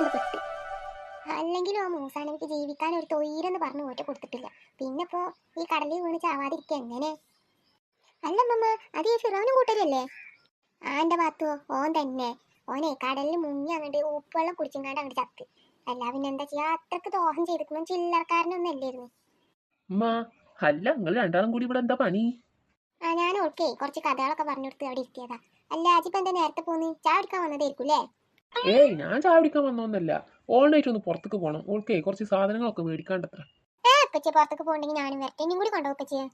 കണ്ട് പെട്ട്. അല്ലെങ്കിലും ആ മൂസാനവിക്ക് ജീവിക്കാൻ ഒരു തൊയിലെന്ന് പറഞ്ഞു പോയിട്ട് കൊടുത്തിട്ടില്ല. പിന്നെ ഇപ്പോ ഈ കടലിൽ വീണ് ചാവാതിരിക്കുക എങ്ങനെ? അല്ലമ്മ അത് ഈ ഫിറോനും കൂട്ടരല്ലേ? ആന്റെ ഭാത്തു ഓൻ തന്നെ. ഓനെ കടലിൽ മുങ്ങി അങ്ങോട്ട് ഉപ്പുവെള്ളം കുടിച്ചിങ്ങാണ്ട് അങ്ങോട്ട് ചത്ത്. അല്ല പിന്നെ എന്താ ചെയ്യാ? അത്രയ്ക്ക് ദോഹം ചെയ്തിരിക്കണം ചില്ലറക്കാരനൊന്നും അല്ലായിരുന്നു. അല്ല നിങ്ങൾ രണ്ടാളും കൂടി ഇവിടെ എന്താ പണി? ആ ഞാൻ ഓൾക്കേ കുറച്ച് കഥകളൊക്കെ പറഞ്ഞു കൊടുത്ത് അവിടെ ഇരുത്തിയതാ. അല്ല അജിപ്പ് എന്താ നേരത്തെ പോന്ന്? ചായ എടുക്കാൻ വന്നതായിരിക്കും അല്ലേ ഏയ് ഞാൻ ചായ കുടിക്കാൻ വന്നോന്നല്ല. ഓൾനൈറ്റ് ഒന്ന് പുറത്തേക്ക് പോകണം ഓൾക്കേ കുറച്ച് സാധനങ്ങളൊക്കെ മേടിക്കാണ്ടത്ര. ഏ ഉപ്പച്ചി പുറത്തേക്ക് പോകണ്ടെങ്കിൽ ഞാനും വരട്ടെ. ഇനിയും കൂടി കൊണ്ടുപോകും ഉപ്പച്ചിയെ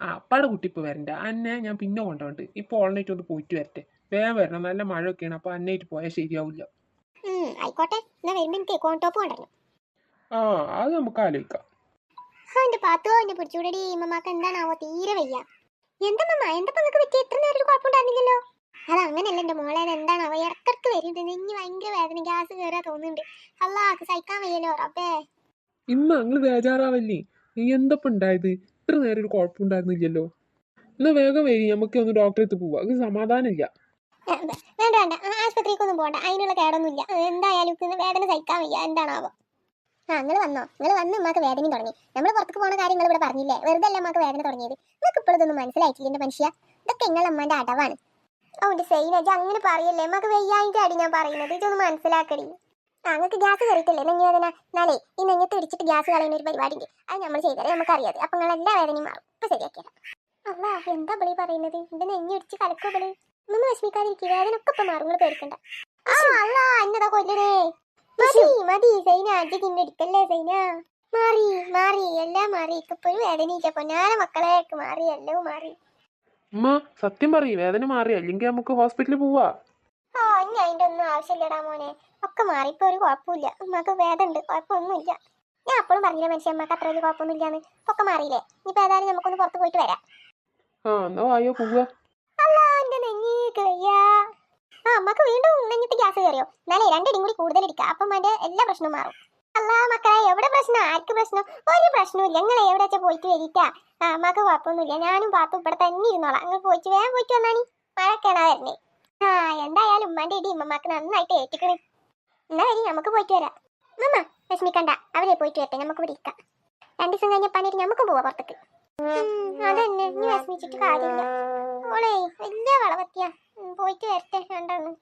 ആ അപ്പാടെ കുട്ടി ഇപ്പൊ വരണ്ട. അന്നെ ഞാൻ പിന്നെ കൊണ്ടുപോണ്ട് ഇപ്പൊ ഓൾനൈറ്റ് ഒന്ന് പോയിട്ട് വരട്ടെ. വേഗം വരണം. നല്ല മഴയൊക്കെയാണ്. അപ്പൊ അന്നേറ്റ് പോയാൽ ശരിയാവില്ല. ആയിക്കോട്ടെ. എന്നാ വരുമ്പോ എനിക്ക് കോൺടോപ്പ് കൊണ്ടുവരണം ആ അത് നമുക്ക് ആലോചിക്കാം. ആ എന്റെ പാത്തോ എന്നെ പിടിച്ചുകൂടി ഇമ്മമാക്ക് എന്താണാവോ തീരെ വയ്യ. എന്താ മമ്മ എന്താ നിങ്ങൾക്ക് പറ്റിയ എത്ര നേരം ഒരു കുഴപ്പമുണ്ടായിരുന്നില്ലല്ലോ അത് അങ്ങനെയല്ല. എന്റെ മോളെ അത് വരുന്നുണ്ട് നെഞ്ഞ് ഭയങ്കര വേദന ഗ്യാസ് കയറാ തോന്നുന്നുണ്ട്. അല്ലാക്ക് സഹിക്കാൻ വയ്യല്ലോ റബ്ബേ. ഇമ്മ നിങ്ങൾ ബേജാറാവല്ലേ? നീ എന്തപ്പം ഉണ്ടായത് ഇത്ര നേരം ഒരു കുഴപ്പമുണ്ടായിരുന്നില്ലല്ലോ എന്നാ വേഗം വരി നമുക്ക് ഒന്ന് ഡോക്ടറെ അടുത്ത് പോവാ. അത് സമാധാനമില്ല വേണ്ട വേണ്ട. ആശുപത്രിക്കൊന്നും പോകണ്ട അതിനുള്ള കേടൊന്നുമില്ല. എന്തായാലും ഇന്ന് വേദന സഹിക്കാൻ വയ്യ. എന്താണാവോ? ആ നിങ്ങൾ വന്നോ. നിങ്ങൾ വന്ന് ഉമ്മാക്ക് വേദനയും തുടങ്ങി. നമ്മൾ പുറത്തേക്ക് പോണ കാര്യങ്ങൾ ഇവിടെ പറഞ്ഞില്ലേ? വെറുതെ അല്ല ഉമ്മാക്ക് വേദന തുടങ്ങിയത്? നിങ്ങൾക്ക് ഇപ്പോഴും ഇതൊന്നും മനസ്സിലായിട്ടില്ല എന്റെ മനുഷ്യ. ഇതൊക്കെ നിങ്ങളെ അമ്മന്റെ അടവാണ്. അവന്റെ സൈനജ അങ്ങനെ പറയല്ലേ? നമുക്ക് വെയ്യായിന്റെ അടി ഞാൻ പറയുന്നത്. ഇതൊന്ന് മനസ്സിലാക്കടി. അങ്ങക്ക് ഗ്യാസ് കയറിയിട്ടില്ലേ? നെഞ്ഞ് വേദന എന്നാലേ ഈ നെഞ്ഞത്ത് ഇടിച്ചിട്ട് ഗ്യാസ് കളയുന്ന ഒരു പരിപാടി ഉണ്ട് അത് നമ്മൾ ചെയ്താലേ നമുക്കറിയാതെ അപ്പൊ നിങ്ങൾ എല്ലാ വേദനയും മാറും. ഇപ്പൊ ശരിയാക്കിയാ അല്ല എന്താ ബളി പറയുന്നത്? എന്റെ നെഞ്ഞ് ഇടിച്ച് കലക്കോ ബളി ഒന്നും വിഷമിക്കാതിരിക്കുക വേദന ഒക്കെ ഇപ്പൊ മാറും. നിങ്ങൾ പേടിക്കണ്ട. ആ അല്ല എന്നതാ കൊല്ലേ മതി മതി സൈന. അജി എടുക്കല്ലേ സൈന? മാറി മാറി. എല്ലാം മാറി. ഇപ്പൊരു വേദനയില്ല പൊന്നാല മക്കളെ മാറി. എല്ലാം മാറി. ഉമ്മ സത്യം പറയ് വേദന മാറി അല്ലെങ്കിൽ നമുക്ക് ഹോസ്പിറ്റലിൽ പോവാ. ആ ഇനി അതിന്റെ ഒന്നും ആവശ്യമില്ലടാ മോനെ. ഒക്കെ മാറി ഇപ്പോ ഒരു കുഴപ്പമില്ല ഉമ്മക്ക് വേദന ഉണ്ട് കുഴപ്പമൊന്നുമില്ല ഞാൻ അപ്പോഴും പറഞ്ഞില്ല മനുഷ്യ അമ്മയ്ക്ക് അത്ര വലിയ കുഴപ്പമൊന്നുമില്ലാന്ന് ഒക്കെ മാറിയില്ലേ? ഇനിയിപ്പോ ഏതായാലും നമുക്കൊന്ന് പുറത്ത് പോയിട്ട് വരാം. ആ എന്നാ വായോ പോവാ. അല്ല എന്റെ നെഞ്ഞിക്ക് വയ്യ ആ അമ്മയ്ക്ക് വീണ്ടും നെഞ്ഞിട്ട് ഗ്യാസ് കയറിയോ എന്നാലേ രണ്ടിടും കൂടി കൂടുതൽ എടുക്കാം അപ്പം അതിന്റെ എല്ലാ പ്രശ്നവും മാറും. മക്കളെ എവിടെ പ്രശ്നം? ആർക്ക് പ്രശ്നം? ഒരു പ്രശ്നവും ഞങ്ങൾ എവിടെ വെച്ചാൽ പോയിട്ട് വരിട്ടാ? ആ അമ്മയ്ക്ക് കുഴപ്പമൊന്നുമില്ല. ഞാനും പാത്തും ഇവിടെ തന്നെ ഇരുന്നോളാം. അങ്ങ് പോയിട്ട് വേഗം പോയിട്ട് വന്നാണി. മഴക്കാണാ വരണേ ആ എന്തായാലും ഉമ്മാന്റെ ഇടി ഉമ്മമാക്ക് നന്നായിട്ട് ഏറ്റിക്കണ്. എന്നാ വരി നമുക്ക് പോയിട്ട് വരാം. അമ്മ വിഷമിക്കണ്ട. അവരെ പോയിട്ട് വരട്ടെ. നമുക്ക് ഇവിടെ ഇരിക്കാം. രണ്ടു ദിവസം കഴിഞ്ഞ പണിയിട്ട് നമുക്ക് പോവാം പുറത്തേക്ക്. അതന്നെ. നീ വിഷമിച്ചിട്ട് കാര്യമില്ല. ഓളേ വലിയ വളവത്തിയാ. പോയിട്ട് വരട്ടെ. രണ്ടെണ്ണം